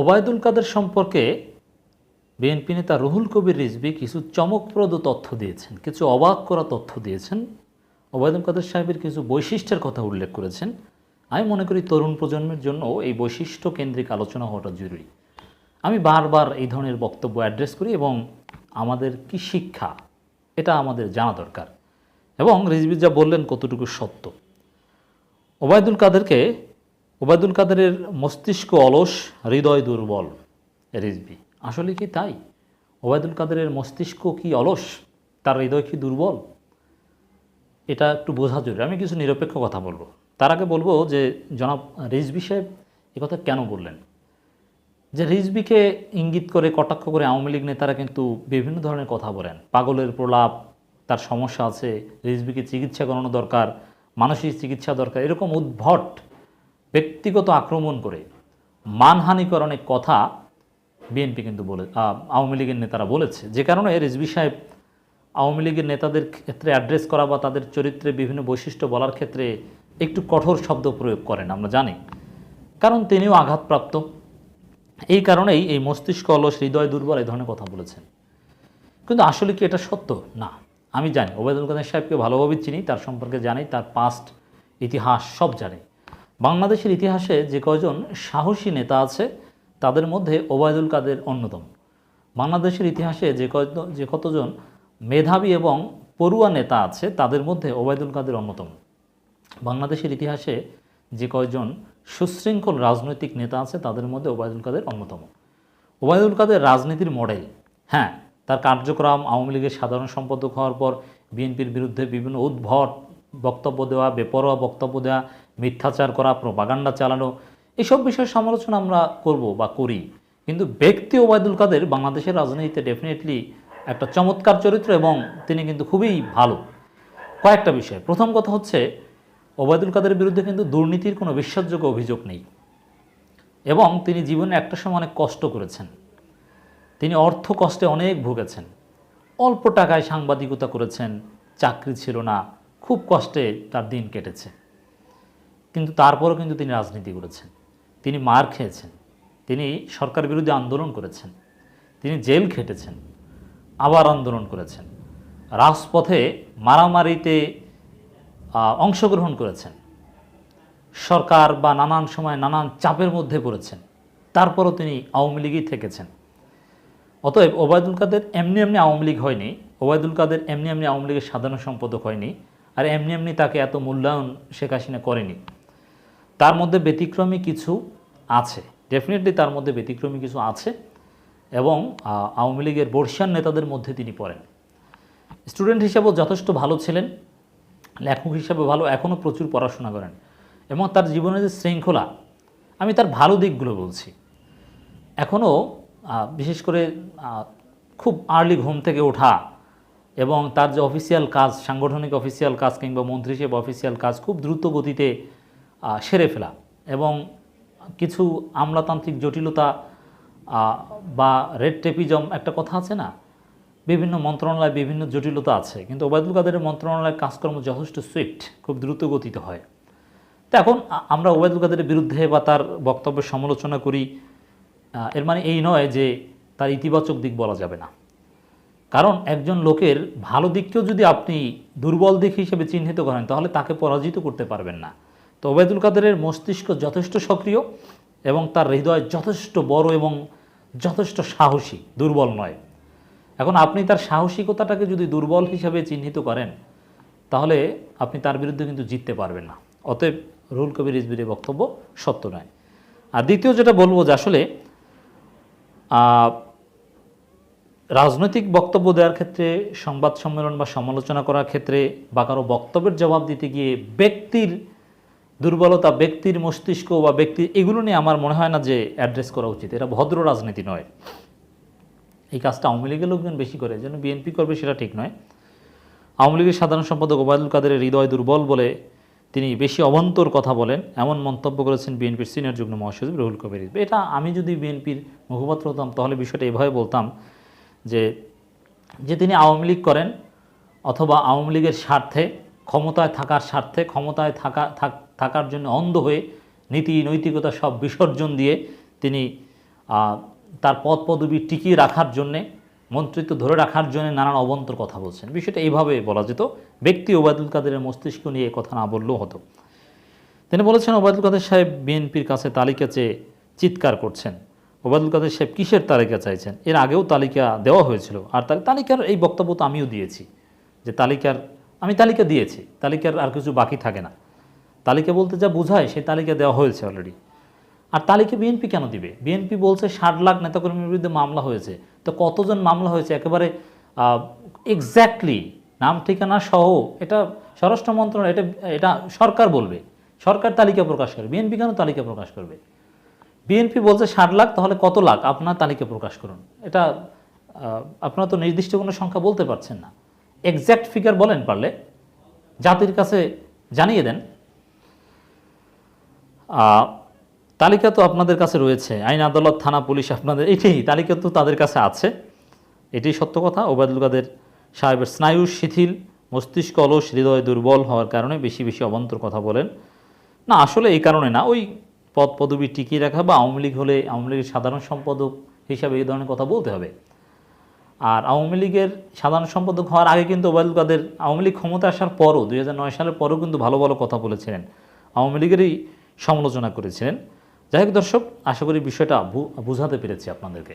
ওবায়দুল কাদের সম্পর্কে বিএনপি নেতা রুহুল কবির রিজভি কিছু চমকপ্রদ তথ্য দিয়েছেন, কিছু অবাক করা তথ্য দিয়েছেন। ওবায়দুল কাদের সাহেবের কিছু বৈশিষ্ট্যের কথা উল্লেখ করেছেন। আমি মনে করি তরুণ প্রজন্মের জন্য এই বৈশিষ্ট্য কেন্দ্রিক আলোচনা হওয়াটা জরুরি। আমি বারবার এই ধরনের বক্তব্য অ্যাড্রেস করি এবং আমাদের কি শিক্ষা, এটা আমাদের জানা দরকার। এবং রিজভি যা বললেন কতটুকু সত্য। ওবায়দুল কাদেরকে ওবায়দুল কাদেরের মস্তিষ্ক অলস, হৃদয় দুর্বল রিজবি আসলে কি তাই? ওবায়দুল কাদেরের মস্তিষ্ক কি অলস? তার হৃদয় কি দুর্বল? এটা একটু বোঝা জরুরি। আমি কিছু নিরপেক্ষ কথা বলব। তার আগে বলব যে, জনাব রিজবি সাহেব কথা কেন বললেন? যে রিজবিকে ইঙ্গিত করে, কটাক্ষ করে আওয়ামী লীগ নেতারা কিন্তু বিভিন্ন ধরনের কথা বলেন। পাগলের প্রলাপ, তার সমস্যা আছে রিজবিকে চিকিৎসা করানো দরকার, মানসিক চিকিৎসা দরকার, এরকম উদ্ভট ব্যক্তিগত আক্রমণ করে মানহানিকর অনেক কথা বিএনপি কিন্তু বলে আওয়ামী লীগের নেতারা বলেছে। যে কারণে রিজবি সাহেব আওয়ামী লীগের নেতাদের ক্ষেত্রে অ্যাড্রেস করা বা তাদের চরিত্রে বিভিন্ন বৈশিষ্ট্য বলার ক্ষেত্রে একটু কঠোর শব্দ প্রয়োগ করেন, আমরা জানি। কারণ তিনিও আঘাতপ্রাপ্ত। এই কারণেই এই মস্তিষ্ক, অলস, হৃদয় দুর্বল এই ধরনের কথা বলেছেন। কিন্তু আসলে কি এটা সত্য? না, আমি জানি। ওবায়দুল কাদের সাহেবকে ভালোভাবে চিনি, তার সম্পর্কে জানি, তার পাস্ট ইতিহাস সব জানি। বাংলাদেশের ইতিহাসে যে কয়জন সাহসী নেতা আছে, তাদের মধ্যে ওবায়দুল কাদের অন্যতম। বাংলাদেশের ইতিহাসে যে কয় যে কতজন মেধাবী এবং পড়ুয়া নেতা আছে, তাদের মধ্যে ওবায়দুল কাদের অন্যতম। বাংলাদেশের ইতিহাসে যে কয়জন সুশৃঙ্খল রাজনৈতিক নেতা আছে, তাদের মধ্যে ওবায়দুল কাদের অন্যতম। ওবায়দুল কাদের রাজনীতির মডেল হ্যাঁ তার কার্যক্রম আওয়ামী লীগের সাধারণ সম্পাদক হওয়ার পর বিএনপির বিরুদ্ধে বিভিন্ন উদ্ভট বক্তব্য দেওয়া, বেপরোয়া বক্তব্য দেওয়া মিথ্যাচার করা প্রপাগান্ডা চালানো, এসব বিষয়ে সমালোচনা আমরা করব বা করি। কিন্তু ব্যক্তি ওবায়দুল কাদের বাংলাদেশের রাজনীতিতে ডেফিনেটলি একটা চমৎকার চরিত্র এবং তিনি কিন্তু খুবই ভালো। কয়েকটা বিষয়। প্রথম কথা হচ্ছে, ওবায়দুল কাদের বিরুদ্ধে কিন্তু দুর্নীতির কোনো বিশ্বাসযোগ্য অভিযোগ নেই। এবং তিনি জীবনে একটা সময় অনেক কষ্ট করেছেন। তিনি অর্থ কষ্টে অনেক ভুগেছেন। অল্প টাকায় সাংবাদিকতা করেছেন, চাকরি ছিল না, খুব কষ্টে তার দিন কেটেছে। কিন্তু তারপরও কিন্তু তিনি রাজনীতি করেছেন। তিনি মার খেয়েছেন। তিনি সরকার বিরোধী আন্দোলন করেছেন। তিনি জেল খেটেছেন। আবার আন্দোলন করেছেন। রাজপথে মারামারিতে অংশগ্রহণ করেছেন। সরকার বা নানান সময় নানান চাপের মধ্যে পড়েছেন। তারপরও তিনি আওয়ামী লীগই থেকেছেন। অতএব ওবায়দুল কাদের এমনি এমনি আওয়ামী লীগ হয়নি। ওবায়দুল কাদের এমনি এমনি আওয়ামী লীগের সাধারণ সম্পাদক হয়নি। আর এমনি এমনি তাকে এত মূল্যায়ন শেখ হাসিনা করেনি। তার মধ্যে ব্যতিক্রমী কিছু আছে ডেফিনেটলি তার মধ্যে ব্যতিক্রমী কিছু আছে এবং আওয়ামী লীগের বর্ষিয়ান নেতাদের মধ্যে তিনি পড়েন। স্টুডেন্ট হিসেবেও যথেষ্ট ভালো ছিলেন, লেখক হিসেবে ভালো এখনও প্রচুর পড়াশোনা করেন এবং তার জীবনের যে শৃঙ্খলা, আমি তার ভালো দিকগুলো বলছি। এখনও বিশেষ করে খুব আর্লি ঘুম থেকে ওঠা এবং তার যে অফিসিয়াল কাজ, সাংগঠনিক অফিসিয়াল কাজ কিংবা মন্ত্রী হিসেবে অফিসিয়াল কাজ খুব দ্রুত গতিতে সেরে ফেলা এবং কিছু আমলাতান্ত্রিক জটিলতা বা রেড টেপিজম একটা কথা আছে না? বিভিন্ন মন্ত্রণালয়ে বিভিন্ন জটিলতা আছে, কিন্তু ওবায়দুল কাদেরের মন্ত্রণালয়ের কাজকর্ম যথেষ্ট সুইফট, খুব দ্রুত গতিতে হয়। তো এখন আমরা ওবায়দুল কাদেরের বিরুদ্ধে বা তার বক্তব্যের সমালোচনা করি এর মানে এই নয় যে তার ইতিবাচক দিক বলা যাবে না। কারণ একজন লোকের ভালো দিককেও যদি আপনি দুর্বল দিক হিসেবে চিহ্নিত করেন, তাহলে তাকে পরাজিত করতে পারবেন না। তো ওবায়দুল কাদেরের মস্তিষ্ক যথেষ্ট সক্রিয় এবং তার হৃদয় যথেষ্ট বড় এবং যথেষ্ট সাহসী, দুর্বল নয়। এখন আপনি তার সাহসিকতাটাকে যদি দুর্বল হিসাবে চিহ্নিত করেন, তাহলে আপনি তার বিরুদ্ধে কিন্তু জিততে পারবেন না। অতএব রুল কবির রিজবির বক্তব্য সত্য নয়। আর দ্বিতীয় যেটা বলব যে আসলে রাজনৈতিক বক্তব্য দেওয়ার ক্ষেত্রে, সংবাদ সম্মেলন বা সমালোচনা করার ক্ষেত্রে বা কারও বক্তব্যের জবাব দিতে গিয়ে ব্যক্তির দুর্বলতা ব্যক্তির মস্তিষ্ক বা ব্যক্তি, এগুলো নিয়ে আমার মনে হয় না যে অ্যাড্রেস করা উচিত। এটা ভদ্র রাজনীতি নয়। এই কাজটা আওয়ামী লীগের লোকজন বেশি করে, যেন বিএনপি করবে সেটা ঠিক নয়। আওয়ামী লীগের সাধারণ সম্পাদক ওবায়দুল কাদেরের হৃদয় দুর্বল বলে তিনি বেশি অবান্তর কথা বলেন, এমন মন্তব্য করেছেন বিএনপির সিনিয়র যুগ্ম মহাসচিব রুহুল কবির। এটা আমি যদি বিএনপির মুখপাত্র হতাম, তাহলে বিষয়টা এভাবে বলতাম যে যে তিনি আওয়ামী লীগ করেন অথবা আওয়ামী লীগের স্বার্থে ক্ষমতায় থাকার স্বার্থে, ক্ষমতায় থাকা, থাক- থাকার জন্য অন্ধ হয়ে নীতি, নৈতিকতা সব বিসর্জন দিয়ে তিনি তার পদ পদবি টিকিয়ে রাখার জন্যে, মন্ত্রিত্ব ধরে রাখার জন্য নানান অবন্তর কথা বলছেন। বিষয়টা এইভাবে বলা যেত। ব্যক্তি ওবায়দুল কাদেরের মস্তিষ্ক নিয়ে কথা না বললেও হতো। তিনি বলেছেন, ওবায়দুল কাদের সাহেব বিএনপির কাছে তালিকা চেয়ে চিৎকার করছেন। ওবায়দুল কাদের সাহেব কিসের তালিকা চাইছেন? এর আগেও তালিকা দেওয়া হয়েছিল। আর তালিকার এই বক্তব্য তো আমিও দিয়েছি যে তালিকার আমি তালিকা দিয়েছি, তালিকার আর কিছু বাকি থাকে না। তালিকা বলতে যা বোঝায় সেই তালিকা দেওয়া হয়েছে অলরেডি আর তালিকা বিএনপি কেন দিবে? বিএনপি বলছে ষাট লাখ নেতাকর্মীর বিরুদ্ধে মামলা হয়েছে। তো কতজন মামলা হয়েছে? একেবারে এক্স্যাক্টলি নাম, ঠিকানা সহ এটা স্বরাষ্ট্র মন্ত্রণালয়, এটা এটা সরকার বলবে। সরকার তালিকা প্রকাশ করবে। বিএনপি কেন তালিকা প্রকাশ করবে? বিএনপি বলছে ষাট লাখ, তাহলে কত লাখ? আপনার তালিকা প্রকাশ করুন। এটা আপনারা তো নির্দিষ্ট কোনো সংখ্যা বলতে পারছেন না। এক্স্যাক্ট ফিগার বলেন পারলে, জাতির কাছে জানিয়ে দেন। তালিকা তো আপনাদের কাছে রয়েছে, আইন আদালত, থানা, পুলিশ আপনাদের এটাই তালিকা তো তাদের কাছে আছে। এটাই সত্য কথা, ওবায়দুল কাদের সাহেবের স্নায়ু শিথিল, মস্তিষ্ক অলস, হৃদয় দুর্বল হওয়ার কারণে বেশি বেশি অবন্তর কথা বলেন। না, আসলে এই কারণে না, ওই পদ পদবি টিকিয়ে রাখা বা আওয়ামী লীগ হলে আওয়ামী লীগের সাধারণ সম্পাদক হিসাবে এই ধরনের কথা বলতে হবে। আর আওয়ামী লীগের সাধারণ সম্পাদক হওয়ার আগে কিন্তু ওবায়দুল কাদের আওয়ামী লীগ ক্ষমতা আসার পরও, দুই হাজার নয় সালের পরও কিন্তু ভালো ভালো কথা বলেছিলেন। আওয়ামী লীগেরই সমালোচনা করেছিলেন। যাই হোক দর্শক, আশা করি বিষয়টা বোঝাতে পেরেছি আপনাদেরকে।